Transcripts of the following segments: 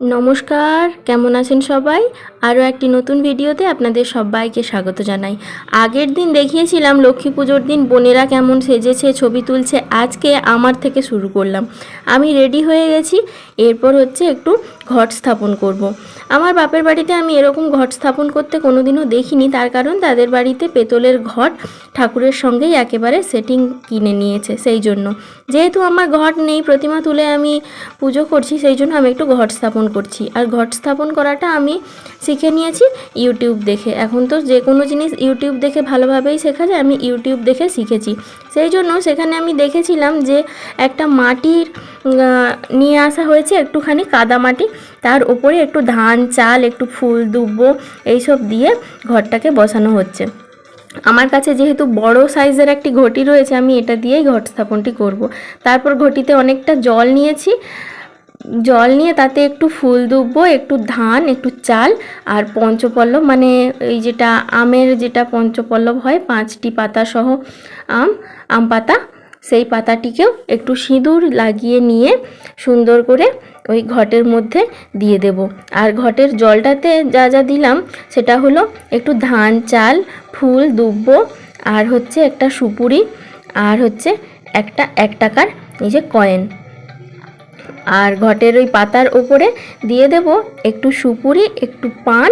নমস্কার, কেমন আছেন সবাই? আরও একটি নতুন ভিডিওতে আপনাদের সবাইকে স্বাগত জানাই। আগের দিন দেখিয়েছিলাম লক্ষ্মী পুজোর দিন বোনেরা কেমন সেজেছে, ছবি তুলছে, আজকে আমার থেকে শুরু করলাম। আমি রেডি হয়ে গেছি, এরপর হচ্ছে একটু ঘট স্থাপন করব। আমার বাপের বাড়িতে আমি এরকম ঘট স্থাপন করতে কোনোদিনও দেখিনি, তার কারণ তাদের বাড়িতে পেতলের ঘট ঠাকুরের সঙ্গেই একেবারে সেটিং কিনে নিয়েছে, সেই জন্য। যেহেতু আমার ঘট নেই, প্রতিমা তুলে আমি পুজো করছি, সেই জন্য আমি একটু ঘট স্থাপন করছি। আর ঘট স্থাপন করাটা আমি শিখে নিয়েছি ইউটিউব দেখে। এখন তো যে কোনো জিনিস ইউটিউব দেখে ভালোভাবেই শেখা যায়, আমি ইউটিউব দেখে শিখেছি। সেই জন্য সেখানে আমি দেখেছিলাম যে একটা মাটির নিয়ে আসা হয়েছে একটুখানি কাদা মাটি। তার উপরে একটু ধান, চাল, একটু ফুল, দুব্বো এইসব দিয়ে ঘরটাকে বসানো হচ্ছে। আমার কাছে যেহেতু বড় সাইজের একটি ঘটি রয়েছে, আমি এটা দিয়েই ঘট স্থাপনটি করব। তারপর ঘটিতে অনেকটা জল নিয়েছি। জল নিয়ে তাতে একটু ফুল দুব্বো, একটু ধান, একটু চাল আর পঞ্চপল্লব মানে এই যেটা আমের যেটা পঞ্চপল্লব হয়, পাঁচটি পাতা সহ আম আম পাতা, সেই পাতাটিকেও একটু সিঁদুর লাগিয়ে নিয়ে সুন্দর করে ওই ঘটের মধ্যে দিয়ে দেব। আর ঘটের জলটাতে যা যা দিলাম, সেটা হলো একটু ধান, চাল, ফুল দুব্বো আর হচ্ছে একটা সুপুরি আর হচ্ছে একটা এক টাকার এই যে কয়েন। আর ঘটের ওই পাতার ওপরে দিয়ে দেব একটু সুপুরি, একটু পান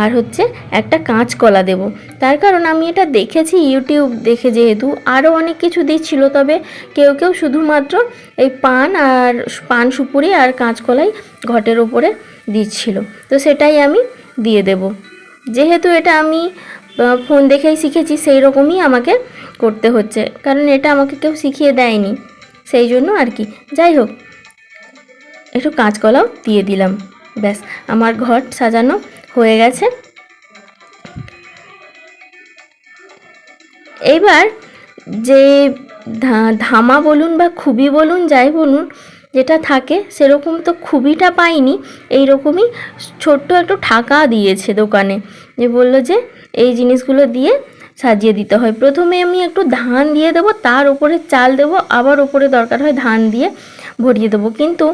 আর হচ্ছে একটা কাঁচকলা দেব। তার কারণ আমি এটা দেখেছি ইউটিউব দেখে যেহেতু আরও অনেক কিছু দিচ্ছিল, তবে কেউ কেউ শুধুমাত্র এই পান আর পান সুপুরি আর কাঁচকলাই ঘটের ওপরে দিচ্ছিল। তো সেটাই আমি দিয়ে দেব। যেহেতু এটা আমি ফোন দেখেই শিখেছি, সেই রকমই আমাকে করতে হচ্ছে। কারণ এটা আমাকে কেউ শিখিয়ে দেয়নি। সেই জন্য আর কি। যাই হোক। একটু কাঁচকলাও দিয়ে দিলাম। ব্যাস, আমার ঘর সাজানো হয়ে গেছে। এইবার যে ধামা বলুন বা খুবই বলুন, যাই বলুন, যেটা থাকে, সেরকম তো খুবিটা পাইনি। এই রকমই ছোট্ট একটু ঠাকা দিয়েছে দোকানে। যে বলল যে, এই জিনিসগুলো দিয়ে সাজিয়ে দিতে হয়। প্রথমে আমি একটু ধান দিয়ে দেবো, তার উপরে চাল দেবো, আবার উপরে দরকার হয় ধান দিয়ে ভরিয়ে দেবো। কিন্তু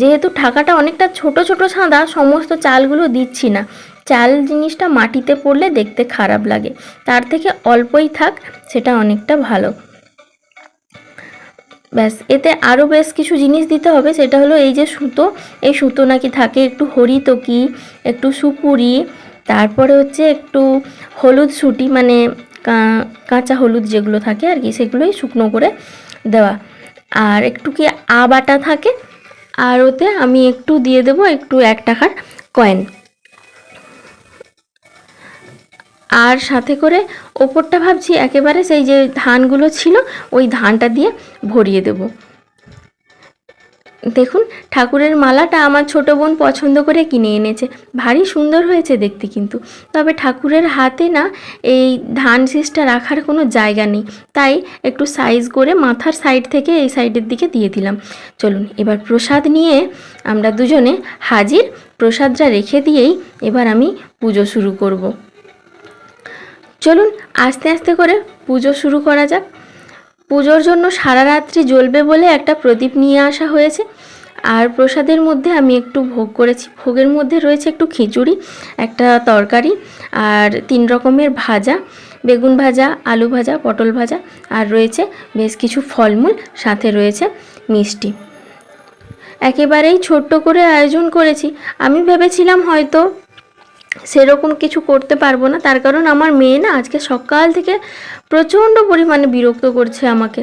যেহেতু ঠাকাটা অনেকটা ছোট ছোট ছাঁদা সমস্ত চালগুলো দিচ্ছি না। চাল জিনিসটা মাটিতে পড়লে দেখতে খারাপ লাগে। তার থেকে অল্পই থাক, সেটা অনেকটা ভালো। ব্যাস, এতে আরও বেশ কিছু জিনিস দিতে হবে। সেটা হলো এই যে সুতো, এই সুতো নাকি থাকে একটু হরিতকি, একটু সুপুরি তারপরে হচ্ছে একটু হলুদ সুটি মানে কাঁচা হলুদ যেগুলো থাকে আর কি, সেগুলোই শুকনো করে দেওয়া। আর একটু কি আ বাটা থাকে, আর ওতে আমি একটু দিয়ে দেবো একটু এক টাকার কয়েন। আর সাথে করে ওপরটা ভাবছি একেবারে সেই যে ধানগুলো ছিল, ওই ধানটা দিয়ে ভরিয়ে দেব। দেখুন, ঠাকুরের মালাটা আমার ছোট বোন পছন্দ করে কিনে এনেছে। ভারী সুন্দর হয়েছে দেখতে কিন্তু। তবে ঠাকুরের হাতে না এই ধান শীষটা রাখার কোনো জায়গা নেই। তাই একটু সাইজ করে মাথার সাইড থেকে এই সাইডের দিকে দিয়ে দিলাম। চলুন, এবার প্রসাদ নিয়ে আমরা দুজনে হাজির। প্রসাদটা রেখে দিয়েই এবার আমি পুজো শুরু করব। চলুন, আস্তে আস্তে করে পুজো শুরু করা যাক। পুজোর জন্য সারা রাত্রি জ্বলবে বলে একটা প্রদীপ নিয়ে আসা হয়েছে। আর প্রসাদের মধ্যে আমি একটু ভোগ করেছি। ভোগের মধ্যে রয়েছে একটু খিচুড়ি, একটা তরকারি আর তিন রকমের ভাজা, বেগুন ভাজা, আলু ভাজা, পটল ভাজা আর রয়েছে বেশ কিছু ফলমূল, সাথে রয়েছে মিষ্টি। একেবারেই ছোট্ট করে আয়োজন করেছি। আমি ভেবেছিলাম হয়তো সেরকম কিছু করতে পারব না। তার কারণ আমার মেয়ে না আজকে সকাল থেকে প্রচণ্ড পরিমাণে বিরক্ত করছে আমাকে।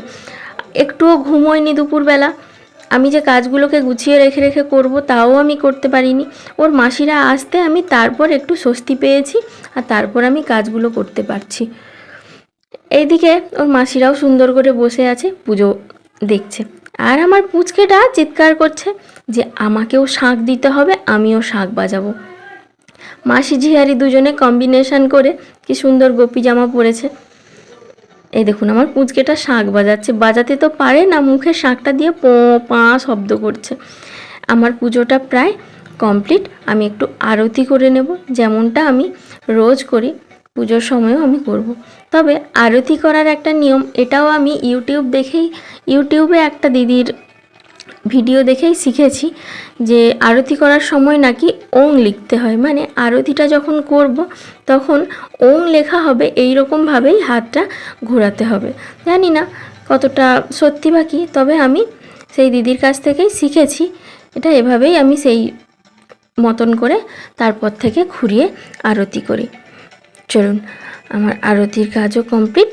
একটুও ঘুমোয়নি দুপুরবেলা। আমি যে কাজগুলোকে গুছিয়ে রেখে রেখে করব তাও আমি করতে পারিনি। ওর মাসিরা আসতে আমি তারপর একটু স্বস্তি পেয়েছি আর তারপর আমি কাজগুলো করতে পারছি। এইদিকে ওর মাসিরাও সুন্দর করে বসে আছে, পুজো দেখছে। আর আমার পুচকেটা চিৎকার করছে যে, আমাকেও শাঁখ দিতে হবে, আমিও শাঁখ বাজাবো। মাসি ঝিয়ারি দুজনে কম্বিনেশন করে কি সুন্দর গোপী জামা পরেছে। এই দেখুন, আমার পুচকেটা শাঁখ বাজাচ্ছে। বাজাতে তো পারে না, মুখে শাঁখটা দিয়ে পো, পা শব্দ করছে। আমার পুজোটা প্রায় কমপ্লিট। আমি একটু আরতি করে নেব, যেমনটা আমি রোজ করি, পুজোর সময়ও আমি করব। তবে আরতি করার একটা নিয়ম, এটাও আমি ইউটিউব দেখেই, ইউটিউবে একটা দিদির ভিডিও দেখেই শিখেছি যে আরতি করার সময় নাকি ওং লিখতে হয়। মানে আরতিটা যখন করব, তখন ওং লেখা হবে এই রকমভাবেই হাতটা ঘোরাতে হবে। জানি না কতটা সত্যি বা কী, তবে আমি সেই দিদির কাছ থেকেই শিখেছি। এটা এভাবেই আমি সেই মতন করে তারপর থেকে ঘুরিয়ে আরতি করি। চলুন, আমার আরতির কাজও কমপ্লিট।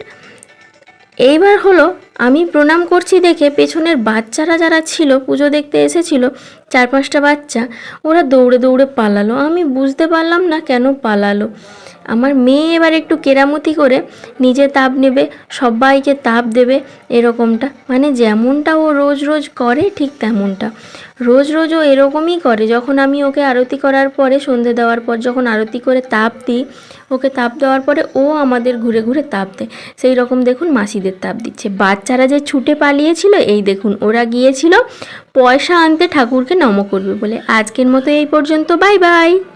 এইবার হলো, আমি প্রণাম করছি দেখে পেছনের বাচ্চারা যারা ছিল, পুজো দেখতে এসেছিল চার পাঁচটা বাচ্চা, ওরা দৌড়ে দৌড়ে পালালো। আমি বুঝতে পারলাম না কেন পালালো। আমার মেয়ে এবার একটু কেরামতি করে নিজে তাপ নেবে, সবাইকে তাপ দেবে এরকমটা। মানে যেমনটা ও রোজ রোজ করে, ঠিক তেমনটা। রোজ রোজ ও এরকমই করে। যখন আমি ওকে আরতি করার পরে, সন্ধে দেওয়ার পর যখন আরতি করে তাপ দিই, ওকে তাপ দেওয়ার পরে ও আমাদের ঘুরে ঘুরে তাপ দেয়। সেই রকম দেখুন মাসিদের তাপ দিচ্ছে। বাচ্চারা যে ছুটে পালিয়েছিল, এই দেখুন ওরা গিয়েছিল, পয়সা আনতে ঠাকুরকে নম করবে বলে। আজকের মতো এই পর্যন্ত। Bye bye.